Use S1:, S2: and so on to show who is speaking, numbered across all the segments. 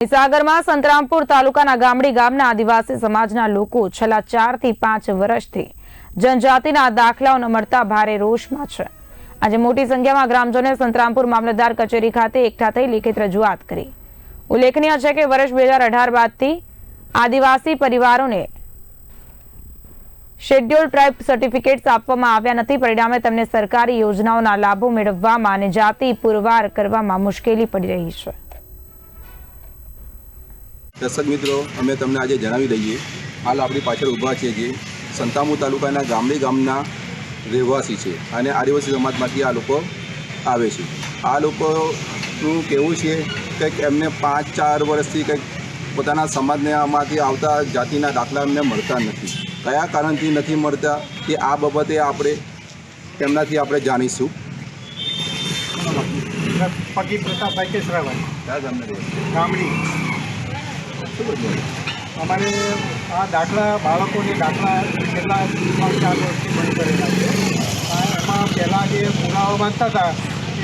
S1: મહીસાગરમાં સંતરામપુર તાલુકાના ગામડી ગામના આદિવાસી સમાજના લોકો છેલ્લા ચારથી પાંચ વર્ષથી જનજાતિના દાખલાઓ ન મળતા ભારે રોષમાં છે. આજે મોટી સંખ્યામાં ગ્રામજનોએ સંતરામપુર મામલતદાર કચેરી ખાતે એકઠા થઈ લેખિત રજૂઆત કરી. ઉલ્લેખનીય છે કે વર્ષ બે હજાર અઢાર બાદથી આદિવાસી પરિવારોને શેડ્યુલ ટ્રાઇબ સર્ટિફિકેટ્સ આપવામાં આવ્યા નથી. પરિણામે તેમને સરકારી યોજનાઓના લાભો મેળવવામાં અને જાતિ પુરવાર કરવામાં મુશ્કેલી પડી રહી છે.
S2: દર્શક મિત્રો અમે તમને આજે જણાવી દઈએ હાલ આપણી પાછળ ઊભા છે જે સંતામુ તાલુકાના ગામડી ગામના રહેવાસી છે અને આદિવાસી સમાજમાંથી આ લોકો આવે છે. આ લોકોનું કહેવું છે કંઈક એમને પાંચ ચાર વર્ષથી કંઈક પોતાના સમાજને આમાંથી આવતા જાતિના દાખલા એમને મળતા નથી. કયા કારણથી નથી મળતા કે આ બાબતે આપણે તેમનાથી આપણે જાણીશું.
S3: પગી પ્રતાપભાઈ કેસરાભાઈ ગામડી. અમારે આ દાખલા બાળકોને દાખલા છેલ્લા ત્રણ ચાર વર્ષથી બંધ કરેલા છે. એમાં પહેલાં જે પુરાવા માંગતા હતા,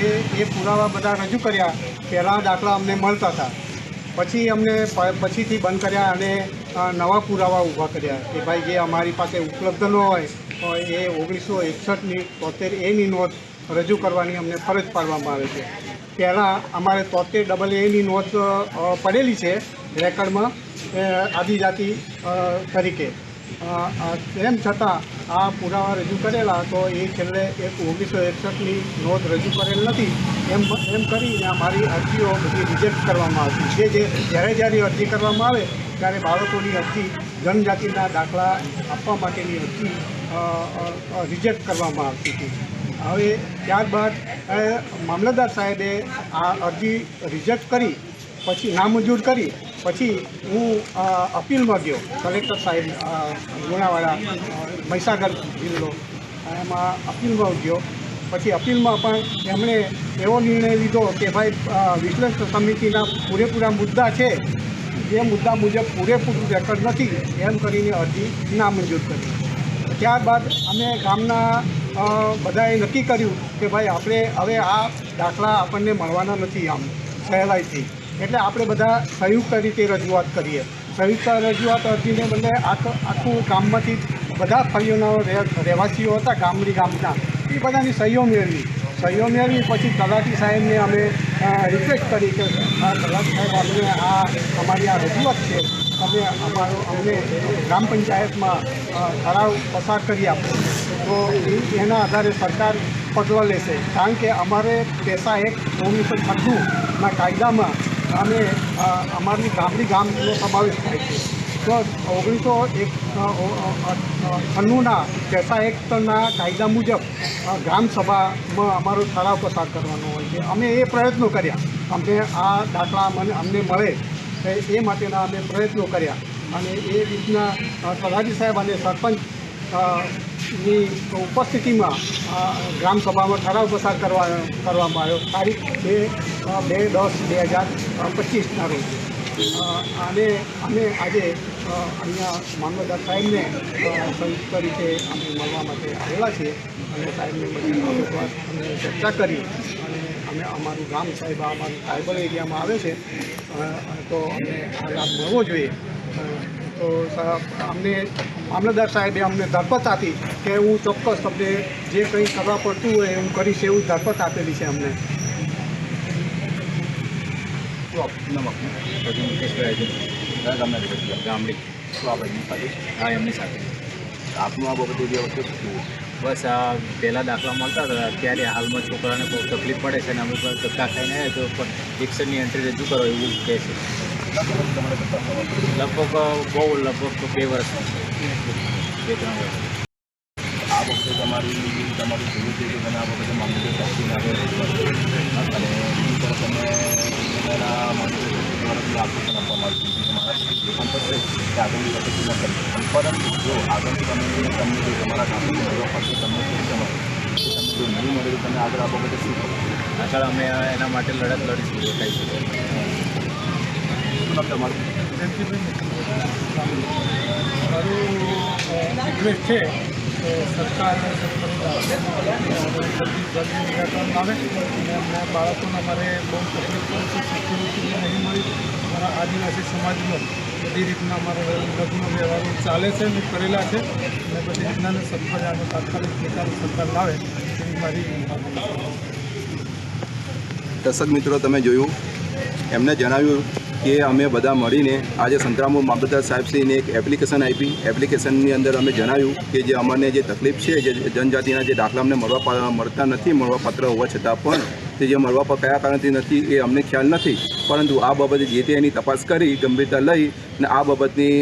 S3: એ એ પુરાવા બધા રજૂ કર્યા. પહેલાં દાખલા અમને મળતા હતા. પછી અમને પછીથી બંધ કર્યા અને નવા પુરાવા ઊભા કર્યા કે ભાઈ જે અમારી પાસે ઉપલબ્ધ ન હોય, તો એ ઓગણીસો એકસઠની, તોતેર એની નોંધ રજૂ કરવાની અમને ફરજ પાડવામાં આવે છે. પહેલાં અમારે તોતેર ડબલ એની નોંધ પડેલી છે રેકર્ડમાં આદિજાતિ તરીકે. તેમ છતાં આ પુરાવા રજૂ કરેલા તો એ છેલ્લે એક ઓગણીસો એકસઠની નોંધ રજૂ કરેલ નથી. એમ એમ કરીને અમારી અરજીઓ બધી રિજેક્ટ કરવામાં આવતી છે. જે જ્યારે જ્યારે અરજી કરવામાં આવે, ત્યારે બાળકોની અરજી જનજાતિના દાખલા આપવા માટેની અરજી રિજેક્ટ કરવામાં આવતી હતી. હવે ત્યારબાદ મામલતદાર સાહેબે આ અરજી રિજેક્ટ કરી, પછી નામંજૂર કરી, પછી હું અપીલમાં ગયો કલેક્ટર સાહેબ લુણાવાડા મહીસાગર જિલ્લો. એમાં અપીલમાં ગયો. પછી અપીલમાં પણ એમણે એવો નિર્ણય લીધો કે ભાઈ વિશ્લેષણ સમિતિના પૂરેપૂરા મુદ્દા છે. જે મુદ્દા મુજબ પૂરેપૂરું રેકર્ડ નથી, એમ કરીને અરજી નામંજૂર કરી. ત્યારબાદ અમે ગામના બધાએ નક્કી કર્યું કે ભાઈ આપણે હવે આ દાખલા આપણને મળવાના નથી આમ સહેલાઈથી એટલે આપણે બધા સંયુક્ત રીતે રજૂઆત કરીએ. સંયુક્ત રજૂઆત અરજીને બદલે આખું ગામમાંથી બધા ફળીઓના રહે- રહેવાસીઓ હતા, ગામડી ગામના, એ બધાની સહીઓ મેળવી. સહીઓ મેળવી, પછી તલાટી સાહેબને અમે રિક્વેસ્ટ કરી કે આ તલાટી સાહેબ, અમને આ અમારી આ રજૂઆત છે. તમે અમારો, અમને ગ્રામ પંચાયતમાં ઠરાવ પસાર કરી આપો. તો એના આધારે સરકાર પગલાં લેશે. કારણ કે અમારે પેસા એક ઓગણીસો છન્નુંના કાયદામાં અમે અમારી ગામડી ગામનો સમાવેશ થાય છે. તો ઓગણીસો એક છન્નુંના પેસા એકના કાયદા મુજબ ગ્રામસભામાં અમારો ઠરાવ પસાર કરવાનો હોય છે. અમે એ પ્રયત્નો કર્યા. અમને આ દાખલા મને, અમને મળે એ માટેના અમે પ્રયત્નો કર્યા. અને એ રીતના તલાટી સાહેબ અને સરપંચ ની ઉપસ્થિતિમાં ગ્રામસભામાં ઠરાવ પસાર કરવા, કરવામાં આવ્યો. તારીખ બે બે દસ બે હજાર પચીસના રોજ. અને અમે આજે અહીંયા મામલતદાર સાહેબને સંયુક્ત રીતે અમે મળવા માટે આવેલા છીએ. અને સાહેબને બધી અમે ચર્ચા કરી. અને અમે અમારું ગામ સાહેબ, અમારું ટ્રાઇબલ એરિયામાં આવે છે. તો અમે આ લાભ મળવો જોઈએ. તો સાહેબ અમને મામલતદાર સાહેબે અમને ધરપત આપી કે હું ચોક્કસ તમને જે કંઈ કરવા પડતું હોય એ હું કરીશ એવું ધરપત આપેલી છે અમને.
S2: આપનું? આ બાબતે જે વસ્તુ શું
S4: બસ આ પહેલાં દાખલા મળતા હતા અત્યારે હાલમાં છોકરાને બહુ તકલીફ પડે છે અને અમુક વાર ધક્કા ખાઈને તો પણ એક્શનની એન્ટ્રી રજૂ કરો એવું કહે છે? લગભગ બહુ લગભગ તો બે વર્ષ બે ત્રણ વર્ષ.
S2: આ વખતે તમારી તમારું જોયું છે કે તમે આ વખતે મામલતદાર સાહેબની આગળ અને તમે તમારા દ્વારા જે આશ્વાસન આપવામાં આવ્યું છે. તમારા જે પણ થશે તે આગળની વખતે ન કરી પરંતુ જો આગળથી તમે તમને જો તમારા કામની જરૂર પડશે તમને શું મળે તમે જો નહીં મળે તો તમે આગળ આ વખતે શું કરો?
S4: આગળ અમે એના માટે લડત લડીશું જે કાંઈ છે.
S2: શું નામ તમારું?
S3: મારું રિક્વેસ્ટ છે
S5: તો સરકાર નિરાકરણ આવે અને અમને બાળકોને અમારે બહુ તકલીફ પડે છે સિક્યુરિટી નહીં મળી. અમારા આદિવાસી સમાજનો બધી રીતના અમારે લગ્ન વ્યવહારો ચાલે છે અને કરેલા છે. અને બધી રીતના સરકારે આનો તાત્કાલિક નિકાલ સરકાર લાવે એવી મારી
S2: દર્શક મિત્રો તમે જોયું એમને જણાવ્યું કે અમે બધા મળીને આજે સંતરામપુર મામલતદાર સાહેબશ્રીને એક એપ્લિકેશન આપી. એપ્લિકેશનની અંદર અમે જણાવ્યું કે જે અમને જે તકલીફ છે, જે જનજાતિના જે દાખલા અમને મળવા મળતા નથી મળવા પાત્ર હોવા છતાં પણ તે જે મળવા પર કયા કારણથી નથી એ અમને ખ્યાલ નથી. પરંતુ આ બાબતે જે તે એની તપાસ કરી ગંભીરતા લઈ અને આ બાબતની